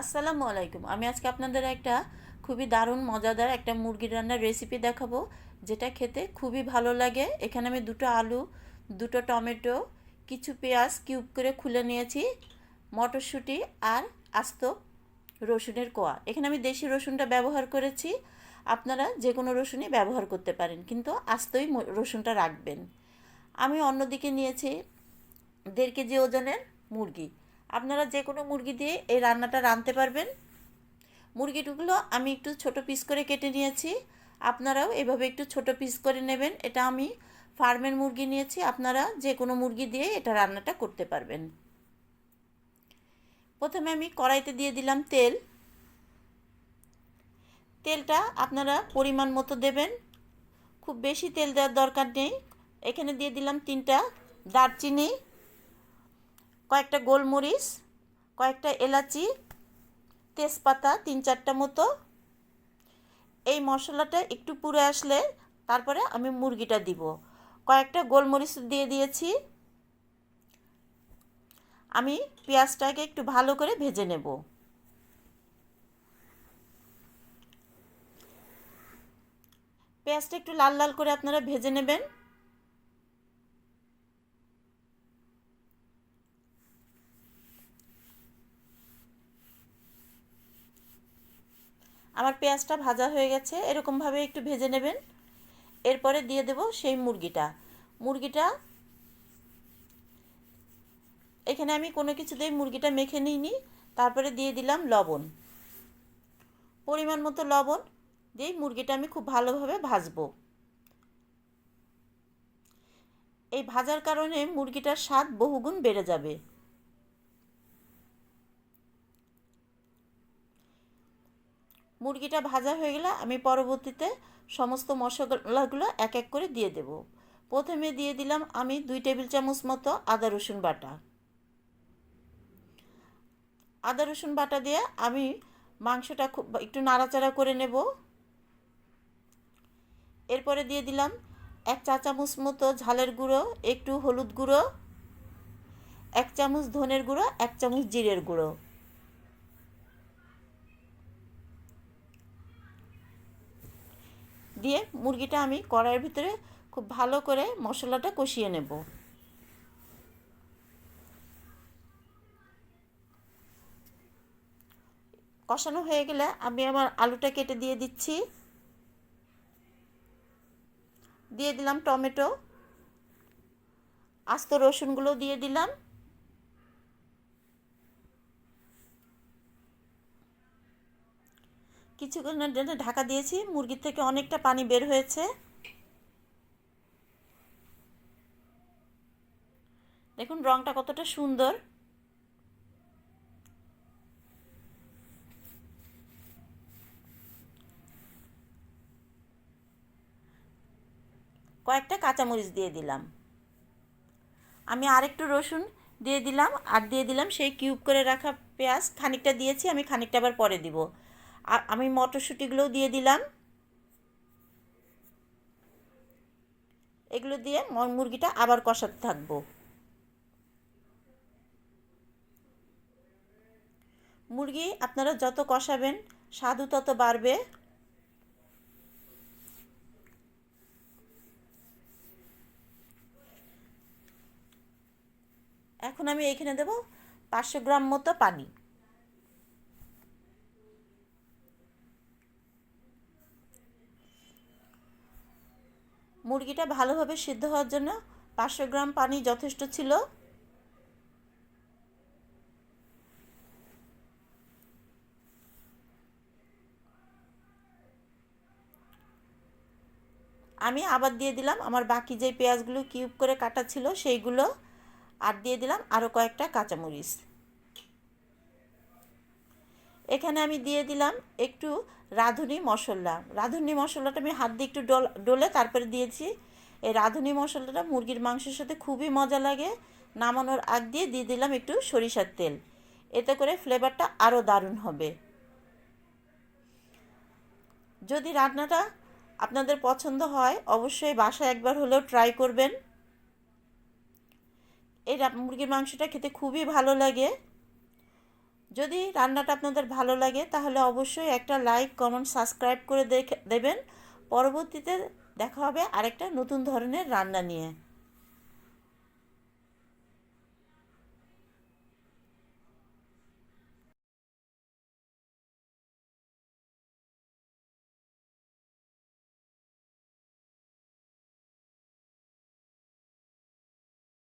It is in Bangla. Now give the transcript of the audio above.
আসসালামু আলাইকুম। আমি আজকে আপনাদের একটা খুবই দারুণ, মজাদার একটা মুরগির রান্নার রেসিপি দেখাবো, যেটা খেতে খুবই ভালো লাগে। এখানে আমি দুটো আলু, দুটো টমেটো, কিছু পেঁয়াজ কিউব করে খুলে নিয়েছি, মটরশুঁটি আর আস্ত রসুনের কোয়া। এখানে আমি দেশি রসুনটা ব্যবহার করেছি। আপনারা যে কোনো রসুনই ব্যবহার করতে পারেন, কিন্তু আস্তই রসুনটা রাখবেন। আমি অন্যদিকে নিয়েছি দেড় কেজি ওজনের মুরগি। আপনারা যে কোনো মুরগি দিয়ে এই রান্নাটা রাঁধতে পারবেন। মুরগিগুলো আমি একটু ছোট পিস করে কেটে নিয়েছি। আপনারাও এভাবে একটু ছোট পিস করে নেবেন। এটা আমি ফার্মের মুরগি নিয়েছি। আপনারা যে কোনো মুরগি দিয়ে এটা রান্নাটা করতে পারবেন। প্রথমে আমি কড়াইতে দিয়ে দিলাম তেল। তেলটা আপনারা পরিমাণ মতো দেবেন। খুব বেশি তেল দেওয়ার দরকার নেই। এখানে দিয়ে দিলাম তিনটা দারচিনি কয়েকটা গোলমরিচ, কয়েকটা এলাচি, তেজপাতা, তিন চারটা মতো। এই মশলাটা একটু পুড়ে আসলে তারপরে আমি মুরগিটা দিব। কয়েকটা গোলমরিচ দিয়ে দিয়েছি। আমি পেঁয়াজটাকে একটু ভালো করে ভেজে নেব। পেঁয়াজটা একটু লাল লাল করে আপনারা ভেজে নেবেন। আমার পেঁয়াজটা ভাজা হয়ে গেছে, এরকমভাবে একটু ভেজে নেবেন। এরপরে দিয়ে দেব সেই মুরগিটা। মুরগিটা এখানে আমি কোনো কিছুতেই মুরগিটা মেখে নিইনি, তারপরে দিয়ে দিলাম লবণ। পরিমাণ মতো লবণ দিয়েই মুরগিটা আমি খুব ভালোভাবে ভাজবো। এই ভাজার কারণে মুরগিটার স্বাদ বহুগুণ বেড়ে যাবে। মুরগিটা ভাজা হয়ে গেলে আমি পরবর্তীতে সমস্ত মশলাগুলো এক এক করে দিয়ে দেব। প্রথমে দিয়ে দিলাম আমি দুই টেবিল চামচ মতো আদা, রসুন বাটা। আদা, রসুন বাটা দিয়ে আমি মাংসটা খুব একটু নাড়াচাড়া করে নেব। এরপরে দিয়ে দিলাম এক চা চামচ মতো ঝালের গুঁড়ো, একটু হলুদ গুঁড়ো, এক চামচ ধনের গুঁড়ো, এক চামচ জিরের গুঁড়ো। দিয়ে মুরগিটা আমি কড়াইয়ের ভিতরে খুব ভালো করে মশলাটা কষিয়ে নেব। কষানো হয়ে গেলে আমি আমার আলুটা কেটে দিয়ে দিচ্ছি। দিয়ে দিলাম টমেটো। আস্ত রসুনগুলো দিয়ে দিলাম। কিছুক্ষণের জন্য ঢাকা দিয়েছি। মুরগির থেকে অনেকটা পানি বের হয়েছে। দেখুন, রংটা কতটা সুন্দর। কয়েকটা কাঁচামরিচ দিয়ে দিলাম। আমি আরেকটু রসুন দিয়ে দিলাম, আর দিয়ে দিলাম সেই কিউব করে রাখা পেঁয়াজ। খানিকটা দিয়েছি, আমি খানিকটা আবার পরে দিব। আর আমি মটরশুঁটিগুলোও দিয়ে দিলাম। এগুলো দিয়ে মুরগিটা আবার কষাতে থাকব। মুরগি আপনারা যত কষাবেন স্বাদু তত বাড়বে। এখন আমি এখানে দেব পাঁচশো গ্রাম মতো পানি। মুরগিটা ভালোভাবে সিদ্ধ হওয়ার জন্য পাঁচশো গ্রাম পানি যথেষ্ট ছিল। আমি আবার দিয়ে দিলাম, আমার বাকি যে পেঁয়াজগুলো কিউব করে কাটা ছিল সেইগুলো, আর দিয়ে দিলাম আরও কয়েকটা কাঁচামরিচ। এখানে আমি দিয়ে দিলাম একটু রাঁধুনি মশলা। রাঁধুনি মশলাটা আমি হাত দিয়ে একটু ডল, ডলে তারপরে দিয়েছি। এই রাঁধুনি মশলাটা মুরগির মাংসের সাথে খুবই মজা লাগে। নামানোর আগ দিয়ে দিয়ে দিলাম একটু সরিষার তেল। এতে করে ফ্লেভারটা আরও দারুণ হবে। যদি রান্নাটা আপনাদের পছন্দ হয়, অবশ্যই বাসায় একবার হলেও ট্রাই করবেন। এই মুরগির মাংসটা খেতে খুবই ভালো লাগে। যদি রান্নাটা আপনাদের ভালো লাগে, তাহলে অবশ্যই একটা লাইক কমেন্ট সাবস্ক্রাইব করে দেখে, দেবেন। পরবর্তীতে দেখা হবে আরেকটা নতুন ধরনের রান্না নিয়ে।